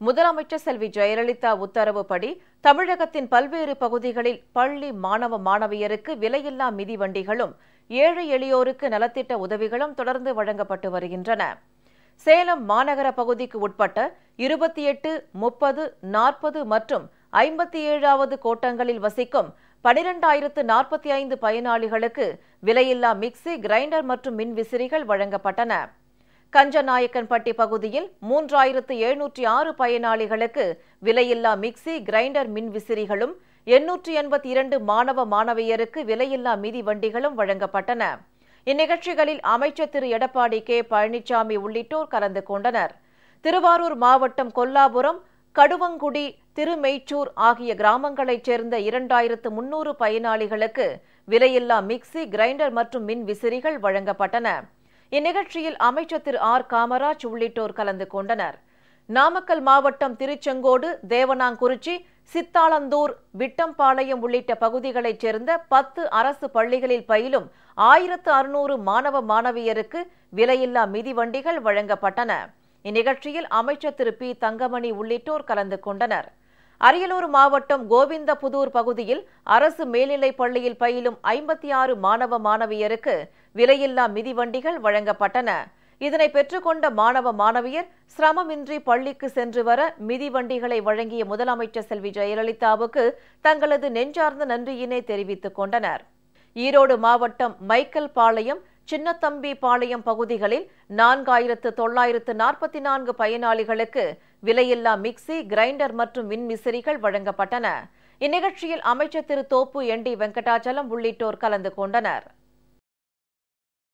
முதலமைச்சர் செல்வி ஜெயலலிதா உத்தரவுப்படி தமிழகத்தின் பல்வேறு பகுதிகளில் பள்ளி மாணவ மாணவியருக்கு விலையில்லா மிதிவண்டிகளும் ஏழை எளியோருக்கு நலத்திட்ட உதவிகளும் தொடர்ந்து வழங்கப்பட்டு வருகின்றன. சேலம் மாநகர பகுதிக்கு உட்பட்ட இருபத்தி எட்டு முப்பது நாற்பது மற்றும் ஐம்பத்தி ஏழாவது கோட்டங்களில் வசிக்கும் பனிரெண்டாயிரத்து நாற்பத்தி ஐந்து பயனாளிகளுக்கு விலையில்லா மிக்சி கிரைண்டர் மற்றும் மின்விசிறிகள் வழங்கப்பட்டன. கஞ்சநாயக்கன்பட்டி பகுதியில் மூன்றாயிரத்து எழுநூற்றி ஆறு பயனாளிகளுக்கு விலையில்லா மிக்சி கிரைண்டர் மின்விசிறிகளும் எண்ணூற்றி எண்பத்தி இரண்டு மாணவ மாணவியருக்கு விலையில்லா மிதி வண்டிகளும் வழங்கப்பட்டன. இந்நிகழ்ச்சிகளில் அமைச்சர் திரு. எடப்பாடி கே. பழனிசாமி உள்ளிட்டோர் கலந்து கொண்டனர். திருவாரூர் மாவட்டம் கொல்லாபுரம் கடுவங்குடி திருமெய்ச்சூர் ஆகிய கிராமங்களைச் சேர்ந்த இரண்டாயிரத்து முன்னூறு பயனாளிகளுக்கு விலையில்லா மிக்சி கிரைண்டர் மற்றும் மின் விசிறிகள் வழங்கப்பட்டன. இந்நிகழ்ச்சியில் அமைச்சர் திரு ஆர் காமராஜ் உள்ளிட்டோர் கலந்து கொண்டனர். நாமக்கல் மாவட்டம் திருச்செங்கோடு தேவனாங்குறிச்சி சித்தாளந்தூர் விட்டம்பாளையம் உள்ளிட்ட பகுதிகளைச் சேர்ந்த பத்து அரசு பள்ளிகளில் பயிலும் ஆயிரத்து அறுநூறு மாணவ மாணவியருக்கு விலையில்லா மிதிவண்டிகள் வழங்கப்பட்டன. இந்நிகழ்ச்சியில் அமைச்சர் திரு பி தங்கமணி உள்ளிட்டோர் கலந்து கொண்டனர். அரியலூர் மாவட்டம் கோவிந்தபுதூர் பகுதியில் அரசு மேல்நிலைப் பள்ளியில் பயிலும் ஐம்பத்தி ஆறு மாணவ மாணவியருக்கு விலையில்லா மிதிவண்டிகள் வழங்கப்பட்டன. இதனை பெற்றுக்கொண்ட மாணவ மாணவியர் சிரமமின்றி பள்ளிக்கு சென்று வர மிதிவண்டிகளை வழங்கிய முதலமைச்சர் செல்வி ஜெயலலிதாவுக்கு தங்களது நெஞ்சார்ந்த நன்றியினை தெரிவித்துக் கொண்டனர். ஈரோடு மாவட்டம் மைக்கேல் பாளையம் சின்னத்தம்பி பாளையம் பகுதிகளில் நான்காயிரத்து தொள்ளாயிரத்து நாற்பத்தி நான்கு பயனாளிகளுக்கு விலையில்லா மிக்சி கிரைண்டர் மற்றும் மின்மிசிறிகள் வழங்கப்பட்டன. இந்நிகழ்ச்சியில் அமைச்சர் திரு தோப்பு என் டி வெங்கடாச்சலம் உள்ளிட்டோர் கலந்து கொண்டனர்.